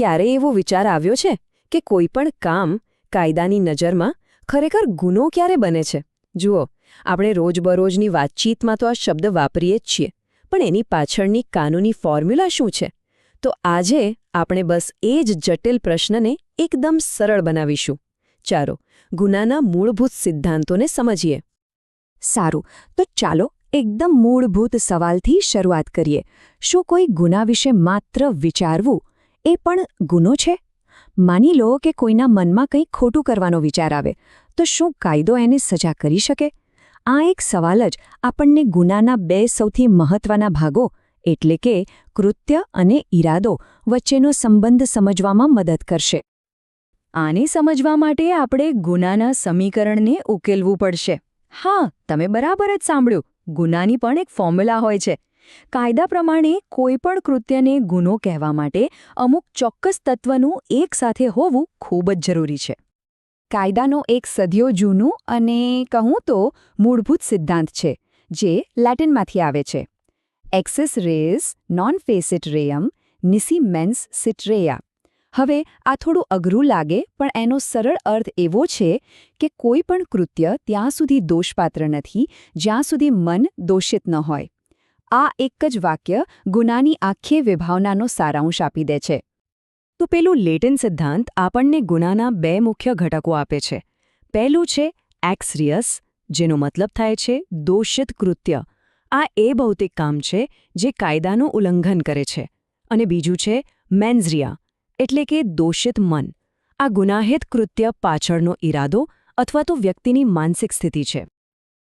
ક્યારેય એવો વિચાર આવ્યો છે કે કોઈ પણ કામ કાયદાની નજરમાં ખરેખર ગુનો ક્યારે બને છે? જુઓ, આપણે રોજબરોજની વાતચીતમાં તો આ શબ્દ વાપરીએ જ છીએ, પણ એની પાછળની કાનૂની ફોર્મ્યુલા શું છે? તો આજે આપણે બસ એ જ જટિલ પ્રશ્નને એકદમ સરળ બનાવીશું. ચાલો, ગુનાના મૂળભૂત સિદ્ધાંતોને સમજીએ. સારું, તો ચાલો એકદમ મૂળભૂત સવાલથી શરૂઆત કરીએ. શું કોઈ ગુના વિશે માત્ર વિચારવું એ પણ ગુનો છે? માની લો કે કોઈના મનમાં કંઈ ખોટું કરવાનો વિચાર આવે, તો શું કાયદો એને સજા કરી શકે? આ એક સવાલ જ આપણને ગુનાના બે સૌથી મહત્વના ભાગો, એટલે કે કૃત્ય અને ઈરાદો, વચ્ચેનો સંબંધ સમજવામાં મદદ કરશે. આને સમજવા માટે આપણે ગુનાના સમીકરણને ઉકેલવું પડશે. હા, તમે બરાબર જ સાંભળ્યું. ગુનાની પણ એક ફોર્મ્યુલા હોય છે. કાયદા પ્રમાણે કોઈપણ કૃત્યને ગુનો કહેવા માટે અમુક ચોક્કસ તત્વનું એકસાથે હોવું ખૂબ જ જરૂરી છે. કાયદાનો એક સદીઓ જૂનું અને કહું તો મૂળભૂત સિદ્ધાંત છે, જે લેટિનમાંથી આવે છે. એક્સેસ રેસ નોન ફેસિટ રેયમ નિસી મેન્સ સિટ્રેયા હવે આ થોડું અઘરું લાગે, પણ એનો સરળ અર્થ એવો છે કે કોઈ પણ કૃત્ય ત્યાં સુધી દોષપાત્ર નથી, જ્યાં સુધી મન દોષિત ન હોય. આ એક જ વાક્ય ગુનાની આખી વિભાવનાનો સારાંશ આપી દે છે. તો પેલું લેટિન સિદ્ધાંત આપણને ગુનાના બે મુખ્ય ઘટકો આપે છે. પહેલું છે એક્સરિયસ, જેનો મતલબ થાય છે દોષિત કૃત્ય. આ એ ભૌતિક કામ છે જે કાયદાનું ઉલ્લંઘન કરે છે. અને બીજું છે મેન્ઝરિયા, એટલે કે દોષિત મન. આ ગુનાહિત કૃત્ય પાછળનો ઈરાદો અથવા તો વ્યક્તિની માનસિક સ્થિતિ છે.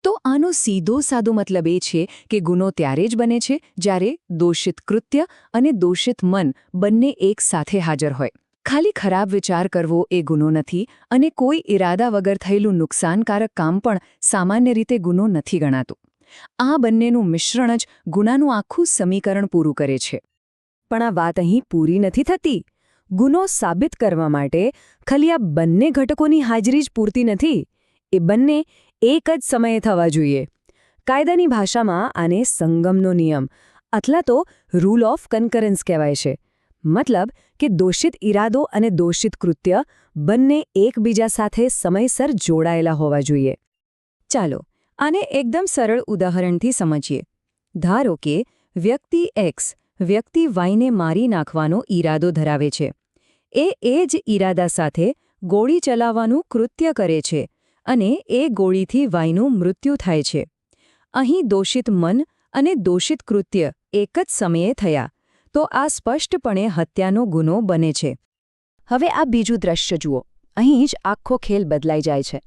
તો આનો સીધો સાદો મતલબ એ છે કે ગુનો ત્યારે જ બને છે જ્યારે દોષિત કૃત્ય અને દોષિત મન બંને એક સાથે હાજર હોય. ખાલી ખરાબ વિચાર કરવો એ ગુનો નથી અને કોઈ ઇરાદા વગર થયેલું નુકસાનકારક કામ પણ સામાન્ય રીતે ગુનો નથી ગણાતું. આ બંનેનું મિશ્રણ જ ગુનાનું આખું સમીકરણ પૂરું કરે છે. પણ આ વાત અહીં પૂરી નથી થતી. ગુનો સાબિત કરવા માટે ખાલી આ બંને ઘટકોની હાજરી જ પૂરતી નથી. એ બંને એક જ સમયે થવા જોઈએ. કાયદાની ભાષામાં આને સંગમનો નિયમ અથવા તો રૂલ ઓફ કન્કરન્સ કહેવાય છે. મતલબ કે દોષિત ઈરાદો અને દોષિત કૃત્ય બંને એકબીજા સાથે સમયસર જોડાયેલા હોવા જોઈએ. ચાલો, આને એકદમ સરળ ઉદાહરણથી સમજીએ. ધારો કે વ્યક્તિ એક્સ વ્યક્તિ વાયને મારી નાખવાનો ઈરાદો ધરાવે છે. એ એ જ ઈરાદા સાથે ગોળી ચલાવવાનું કૃત્ય કરે છે. અને એ ગોળીથી વાયનું મૃત્યુ થાય છે. અહીં દોષિત મન અને દોષિત કૃત્ય એક જ સમયે થયા, તો આ સ્પષ્ટપણે હત્યાનો ગુનો બને છે. હવે આ બીજું દ્રશ્ય જુઓ. અહીં જ આખો ખેલ બદલાઈ જાય છે.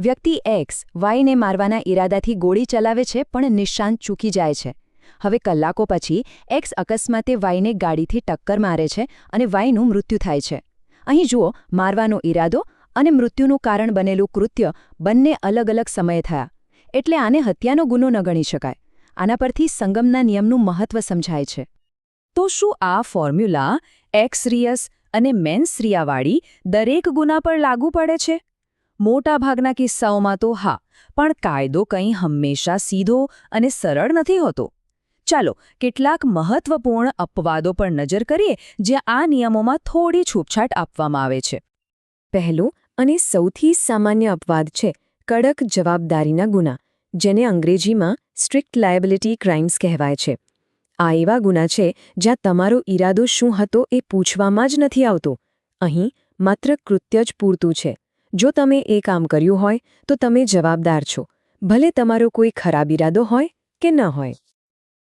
વ્યક્તિ એક્સ વાયને મારવાના ઈરાદાથી ગોળી ચલાવે છે, પણ નિશાન ચૂકી જાય છે. હવે કલાકો પછી એક્સ અકસ્માતે વાયને ગાડીથી ટક્કર મારે છે અને વાયનું મૃત્યુ થાય છે. અહીં જુઓ, મારવાનો ઈરાદો અને મૃત્યુનું કારણ બનેલું કૃત્ય બંને અલગ અલગ સમયે થયા. એટલે આને હત્યાનો ગુનો ન ગણી શકાય. આના પરથી સંગમના નિયમનું મહત્વ સમજાય છે. તો શું આ ફોર્મ્યુલા એક્સરિયસ અને મેન્સરિયાવાળી દરેક ગુના પર લાગુ પડે છે? મોટાભાગના કિસ્સાઓમાં તો હા, પણ કાયદો કંઈ હંમેશા સીધો અને સરળ નથી હોતો. ચાલો, કેટલાક મહત્વપૂર્ણ અપવાદો પર નજર કરીએ, જ્યાં આ નિયમોમાં થોડી છૂટછાટ આપવામાં આવે છે. પહેલું અને સૌથી સામાન્ય અપવાદ છે કડક જવાબદારીના ગુના, જેને અંગ્રેજીમાં સ્ટ્રિક્ટ લાયબિલિટી ક્રાઇમ્સ કહેવાય છે. આ એવા ગુના છે જ્યાં તમારો ઈરાદો શું હતો એ પૂછવામાં જ નથી આવતો. અહીં માત્ર કૃત્ય જ પૂરતું છે. જો તમે એ કામ કર્યું હોય, તો તમે જવાબદાર છો. ભલે તમારો કોઈ ખરાબ ઈરાદો હોય કે ન હોય.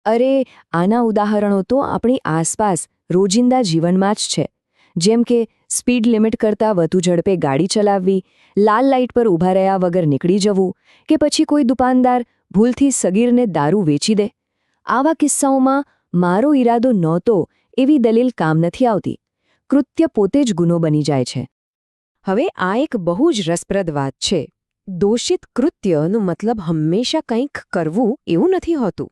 અરે, આના ઉદાહરણો તો આપણી આસપાસ રોજિંદા જીવનમાં જ છે. જેમ કે, સ્પીડ લિમિટ કરતાં વધુ ઝડપે ગાડી ચલાવવી, લાલ લાઇટ પર ઊભા રહ્યા વગર નીકળી જવું, કે પછી કોઈ દુકાનદાર ભૂલથી સગીરને દારૂ વેચી દે. આવા કિસ્સાઓમાં મારો ઈરાદો નહોતો એવી દલીલ કામ નથી આવતી. કૃત્ય પોતે જ ગુનો બની જાય છે. હવે આ એક બહુ જ રસપ્રદ વાત છે. દોષિત કૃત્યનો મતલબ હંમેશા કંઈક કરવું એવું નથી હોતું.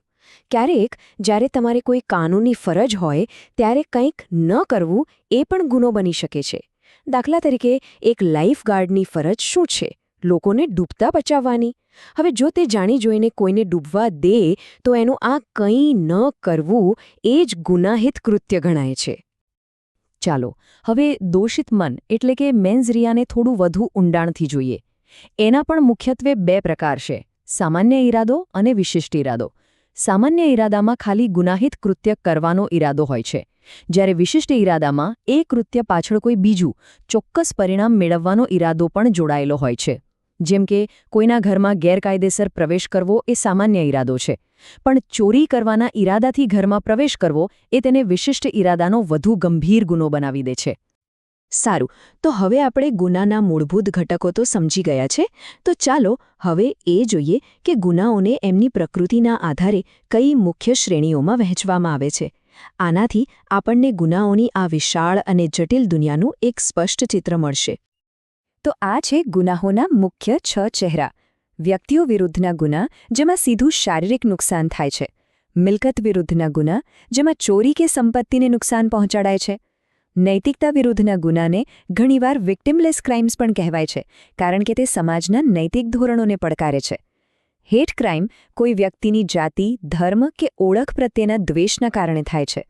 ક્યારેક જ્યારે તમારે કોઈ કાનૂની ફરજ હોય, ત્યારે કંઈક ન કરવું એ પણ ગુનો બની શકે છે. દાખલા તરીકે, એક લાઇફગાર્ડની ફરજ શું છે? લોકોને ડૂબતા બચાવવાની? હવે જો તે જાણી જોઈને કોઈને ડૂબવા દે, તો એનું આ કંઈ ન કરવું એ જ ગુનાહિત કૃત્ય ગણાય છે. ચાલો, હવે દોષિત મન એટલે કે મેન્ઝરિયાને થોડું વધુ ઊંડાણથી જોઈએ. એના પણ મુખ્યત્વે બે પ્રકાર છે. સામાન્ય ઈરાદો અને વિશિષ્ટ ઈરાદો. સામાન્ય ઈરાદામાં ખાલી ગુનાહિત કૃત્ય કરવાનો ઈરાદો હોય છે. જ્યારે વિશિષ્ટ ઈરાદામાં એ કૃત્ય પાછળ કોઈ બીજું ચોક્કસ પરિણામ મેળવવાનો ઈરાદો પણ જોડાયેલો હોય છે. જેમ કે, કોઈના ઘરમાં ગેરકાયદેસર પ્રવેશ કરવો એ સામાન્ય ઈરાદો છે. પણ ચોરી કરવાના ઈરાદાથી ઘરમાં પ્રવેશ કરવો એ તેને વિશિષ્ટ ઈરાદાનો વધુ ગંભીર ગુનો બનાવી દે છે. સારું, તો હવે આપણે ગુનાના મૂળભૂત ઘટકો તો સમજી ગયા છે, તો ચાલો હવે એ જોઈએ કે ગુનાઓને એમની પ્રકૃતિના આધારે કઈ મુખ્ય શ્રેણીઓમાં વહેંચવામાં આવે છે. આનાથી આપણને ગુનાઓની આ વિશાળ અને જટિલ દુનિયાનું એક સ્પષ્ટ ચિત્ર મળશે. તો આ છે ગુનાહોના મુખ્ય છ ચહેરા. વ્યક્તિઓ વિરુદ્ધના ગુના, જેમાં સીધું શારીરિક નુકસાન થાય છે. મિલકત વિરુદ્ધના ગુના, જેમાં ચોરી કે સંપત્તિને નુકસાન પહોંચાડાય છે. નૈતિકતા વિરુદ્ધના ગુનાને ઘણીવાર વિક્ટિમલેસ ક્રાઇમ્સ પણ કહેવાય છે, કારણ કે તે સમાજના નૈતિક ધોરણોને પડકારે છે. હેટ ક્રાઇમ કોઈ વ્યક્તિની જાતિ, ધર્મ કે ઓળખ પ્રત્યેના દ્વેષના કારણે થાય છે.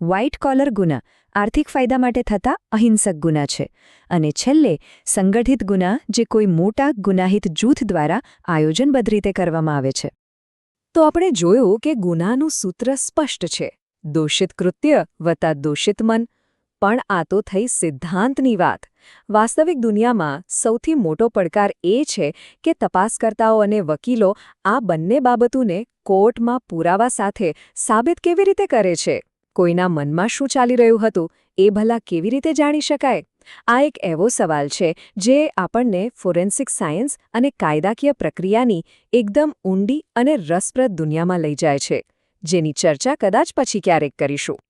વ્હાઇટ કોલર ગુના આર્થિક ફાયદા માટે થતા અહિંસક ગુના છે અને છેલ્લે સંગઠિત ગુના જે કોઈ મોટા ગુનાહિત જૂથ દ્વારા આયોજનબદ્ધ રીતે કરવામાં આવે છે. તો આપણે જોયું કે ગુનાનું સૂત્ર સ્પષ્ટ છે. દોષિત કૃત્ય વત્તા દોષિત મન પણ આ તો થઈ સિદ્ધાંતની વાત. વાસ્તવિક દુનિયામાં સૌથી મોટો પડકાર એ છે કે તપાસકર્તાઓ અને વકીલો આ બંને બાબતોને કોર્ટમાં પુરાવા સાથે સાબિત કેવી રીતે કરે છે? કોઈના મનમાં શું ચાલી રહ્યું હતું? એ ભલા કેવી રીતે જાણી શકાય? આ એક એવો સવાલ છે જે આપણને ફોરેન્સિક સાયન્સ અને કાયદાકીય પ્રક્રિયાની એકદમ ઊંડી અને રસપ્રદ દુનિયામાં લઈ જાય છે. જેની ચર્ચા કદાચ પછી ક્યારેક કરીશું.